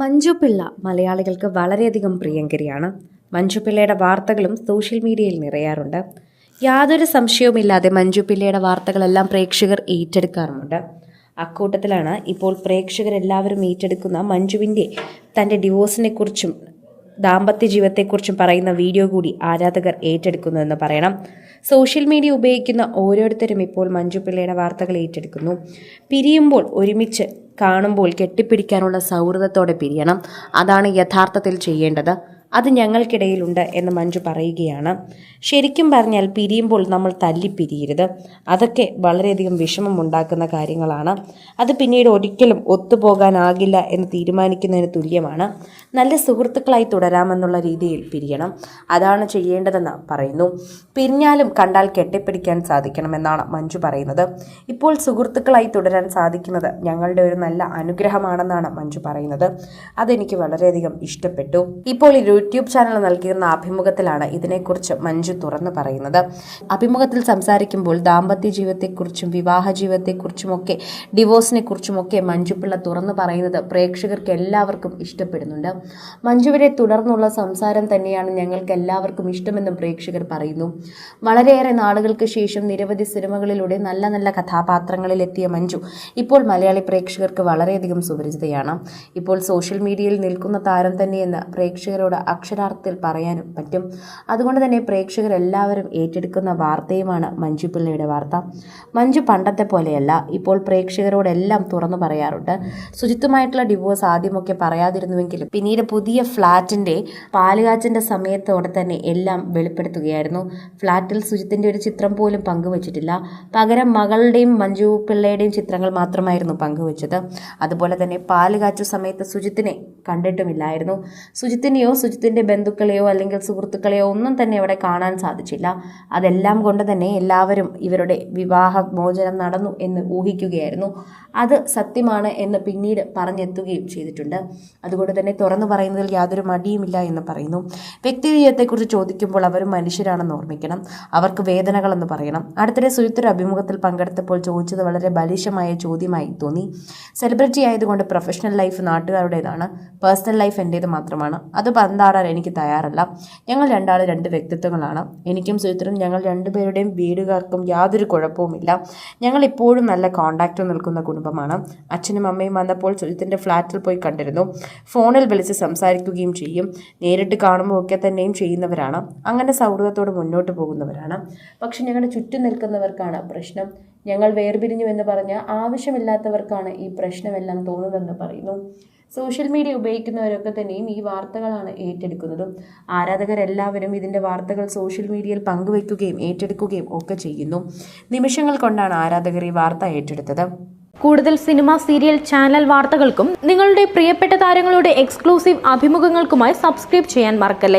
മഞ്ജു പിള്ള മലയാളികൾക്ക് വളരെയധികം പ്രിയങ്കരിയാണ്. മഞ്ജു പിള്ളയുടെ വാർത്തകളും സോഷ്യൽ മീഡിയയിൽ നിറയാറുണ്ട്. യാതൊരു സംശയവുമില്ലാതെ മഞ്ജു പിള്ളയുടെ വാർത്തകളെല്ലാം പ്രേക്ഷകർ ഏറ്റെടുക്കാറുമുണ്ട്. അക്കൂട്ടത്തിലാണ് ഇപ്പോൾ പ്രേക്ഷകരെല്ലാവരും ഏറ്റെടുക്കുന്ന മഞ്ജുവിന്റെ തന്റെ ഡിവോഴ്സിനെക്കുറിച്ചും ദാമ്പത്യ ജീവിതത്തെക്കുറിച്ചും പറയുന്ന വീഡിയോ കൂടി ആരാധകർ ഏറ്റെടുക്കുന്നുവെന്ന് പറയണം. സോഷ്യൽ മീഡിയ ഉപയോഗിക്കുന്ന ഓരോരുത്തരും ഇപ്പോൾ മഞ്ജു പിള്ളയുടെ വാർത്തകൾ ഏറ്റെടുക്കുന്നു. പിരിയുമ്പോൾ ഒരുമിച്ച് കാണുമ്പോൾ കെട്ടിപ്പിടിക്കാനുള്ള സൗഹൃദത്തോടെ പിരിയണം. അതാണ് യഥാർത്ഥത്തിൽ ചെയ്യേണ്ടത്. അത് ഞങ്ങൾക്കിടയിലുണ്ട് എന്ന് മഞ്ജു പറയുകയാണ്. ശരിക്കും പറഞ്ഞാൽ പിരിയുമ്പോൾ നമ്മൾ തല്ലിപ്പിരിയരുത്. അതൊക്കെ വളരെയധികം വിഷമമുണ്ടാക്കുന്ന കാര്യങ്ങളാണ്. അത് പിന്നീട് ഒരിക്കലും ഒത്തുപോകാനാകില്ല എന്ന് തീരുമാനിക്കുന്നതിന് തുല്യമാണ്. നല്ല സുഹൃത്തുക്കളായി തുടരാമെന്നുള്ള രീതിയിൽ പിരിയണം. അതാണ് ചെയ്യേണ്ടതെന്ന് പറയുന്നു. പിരിഞ്ഞാലും കണ്ടാൽ കെട്ടിപ്പിടിക്കാൻ സാധിക്കണമെന്നാണ് മഞ്ജു പറയുന്നത്. ഇപ്പോൾ സുഹൃത്തുക്കളായി തുടരാൻ സാധിക്കുന്നത് ഞങ്ങളുടെ ഒരു നല്ല അനുഗ്രഹമാണെന്നാണ് മഞ്ജു പറയുന്നത്. അതെനിക്ക് വളരെയധികം ഇഷ്ടപ്പെട്ടു. ഇപ്പോൾ ഈ യൂട്യൂബ് ചാനൽ നൽകിയിരുന്ന അഭിമുഖത്തിലാണ് ഇതിനെക്കുറിച്ച് മഞ്ജു തുറന്നു പറയുന്നത്. അഭിമുഖത്തിൽ സംസാരിക്കുമ്പോൾ ദാമ്പത്യ ജീവിതത്തെക്കുറിച്ചും വിവാഹ ജീവിതത്തെക്കുറിച്ചുമൊക്കെ ഡിവോഴ്സിനെ കുറിച്ചുമൊക്കെ മഞ്ജു പിള്ള തുറന്നു പറയുന്നത് പ്രേക്ഷകർക്ക് എല്ലാവർക്കും ഇഷ്ടപ്പെടുന്നുണ്ട്. മഞ്ജുവിനെ തുടർന്നുള്ള സംസാരം തന്നെയാണ് ഞങ്ങൾക്ക് എല്ലാവർക്കും ഇഷ്ടമെന്നും പ്രേക്ഷകർ പറയുന്നു. വളരെയേറെ നാളുകൾക്ക് ശേഷം നിരവധി സിനിമകളിലൂടെ നല്ല നല്ല കഥാപാത്രങ്ങളിൽ എത്തിയ മഞ്ജു ഇപ്പോൾ മലയാളി പ്രേക്ഷകർക്ക് വളരെയധികം സുപരിചിതയാണ്. ഇപ്പോൾ സോഷ്യൽ മീഡിയയിൽ നിൽക്കുന്ന താരം തന്നെയെന്ന് പ്രേക്ഷകരോട് അക്ഷരാർത്ഥത്തിൽ പറയാനും പറ്റും. അതുകൊണ്ട് തന്നെ പ്രേക്ഷകരെല്ലാവരും ഏറ്റെടുക്കുന്ന വാർത്തയുമാണ് മഞ്ജു പിള്ളയുടെ വാർത്ത. മഞ്ജു പണ്ടത്തെ പോലെയല്ല ഇപ്പോൾ പ്രേക്ഷകരോടെല്ലാം തുറന്നു പറയാറുണ്ട്. ശുചിത്വമായിട്ടുള്ള ഡിവോഴ്സ് ആദ്യമൊക്കെ പറയാതിരുന്നുവെങ്കിലും പിന്നീട് പുതിയ ഫ്ലാറ്റിന്റെ പാലുകാച്ചിന്റെ സമയത്തോടെ തന്നെ എല്ലാം വെളിപ്പെടുത്തുകയായിരുന്നു. ഫ്ലാറ്റിൽ സുജിത്തിന്റെ ഒരു ചിത്രം പോലും പങ്കുവച്ചിട്ടില്ല. പകരം മകളുടെയും മഞ്ജു പിള്ളയുടെയും ചിത്രങ്ങൾ മാത്രമായിരുന്നു പങ്കുവച്ചത്. അതുപോലെ തന്നെ പാലുകാച്ചു സമയത്ത് സുജിത്തിനെ കണ്ടിട്ടുമില്ലായിരുന്നു. സുജിത്തിനെയോ സുജിത്തിന്റെ ബന്ധുക്കളെയോ അല്ലെങ്കിൽ സുഹൃത്തുക്കളെയോ ഒന്നും തന്നെ അവിടെ കാണാൻ സാധിച്ചില്ല. അതെല്ലാം കൊണ്ട് തന്നെ എല്ലാവരും ഇവരുടെ വിവാഹ മോചനം നടന്നു എന്ന് ഊഹിക്കുകയായിരുന്നു. അത് സത്യമാണ് എന്ന് പിന്നീട് പറഞ്ഞെത്തുകയും ചെയ്തിട്ടുണ്ട്. അതുകൊണ്ട് തന്നെ തുറന്നു പറയുന്നതിൽ യാതൊരു മടിയുമില്ല എന്ന് പറയുന്നു. വ്യക്തിജീവിതത്തെക്കുറിച്ച് ചോദിക്കുമ്പോൾ അവർ മനുഷ്യരാണെന്ന് ഓർമ്മിക്കണം. അവർക്ക് വേദനകളെന്ന് പറയണം. അടുത്തിടെ സുയുത്തര അഭിമുഖത്തിൽ പങ്കെടുത്തപ്പോൾ ചോദിച്ചത് വളരെ ബലിശമായ ചോദ്യമായി തോന്നി. സെലിബ്രിറ്റി ആയതുകൊണ്ട് പ്രൊഫഷണൽ ലൈഫ് നാട്ടുകാരുടേതാണ്. പേഴ്സണൽ ലൈഫ് എന്റേത് മാത്രമാണ്. അത് പന്താടാൻ എനിക്ക് തയ്യാറല്ല. ഞങ്ങൾ രണ്ടാളും രണ്ട് വ്യക്തിത്വങ്ങളാണ്. എനിക്കും സുഹൃത്തിനും ഞങ്ങൾ രണ്ടുപേരുടെയും വീടുകാർക്കും യാതൊരു കുഴപ്പവുമില്ല. ഞങ്ങൾ ഇപ്പോഴും നല്ല കോണ്ടാക്റ്റ് നിൽക്കുന്ന കുടുംബമാണ്. അച്ഛനും അമ്മയും വന്നപ്പോൾ സുജിത്തിന്റെ ഫ്ലാറ്റിൽ പോയി കണ്ടിരുന്നു. ഫോണിൽ വിളിച്ച് സംസാരിക്കുകയും ചെയ്യും. നേരിട്ട് കാണുമ്പോൾ ഒക്കെ തന്നെയും ചെയ്യുന്നവരാണ്. അങ്ങനെ സൗഹൃദത്തോട് മുന്നോട്ട് പോകുന്നവരാണ്. പക്ഷെ ഞങ്ങളുടെ ചുറ്റും നിൽക്കുന്നവർക്കാണ് പ്രശ്നം. ഞങ്ങൾ വേർപിരിഞ്ഞു എന്ന് പറഞ്ഞ ആവശ്യമില്ലാത്തവർക്കാണ് ഈ പ്രശ്നമെല്ലാം തോന്നുന്നതെന്ന് പറയുന്നു. സോഷ്യൽ മീഡിയ ഉപയോഗിക്കുന്നവരൊക്കെ തന്നെയും ഈ വാർത്തകളാണ് ഏറ്റെടുക്കുന്നതും. ആരാധകരെല്ലാവരും ഇതിന്റെ വാർത്തകൾ സോഷ്യൽ മീഡിയയിൽ പങ്കുവയ്ക്കുകയും ഏറ്റെടുക്കുകയും ഒക്കെ ചെയ്യുന്നു. നിമിഷങ്ങൾ കൊണ്ടാണ് ആരാധകർ ഈ വാർത്ത ഏറ്റെടുത്തത്. കൂടുതൽ സിനിമ സീരിയൽ ചാനൽ വാർത്തകൾക്കും നിങ്ങളുടെ പ്രിയപ്പെട്ട താരങ്ങളുടെ എക്സ്ക്ലൂസീവ് അഭിമുഖങ്ങൾക്കുമായി സബ്സ്ക്രൈബ് ചെയ്യാൻ മറക്കല്ലേ?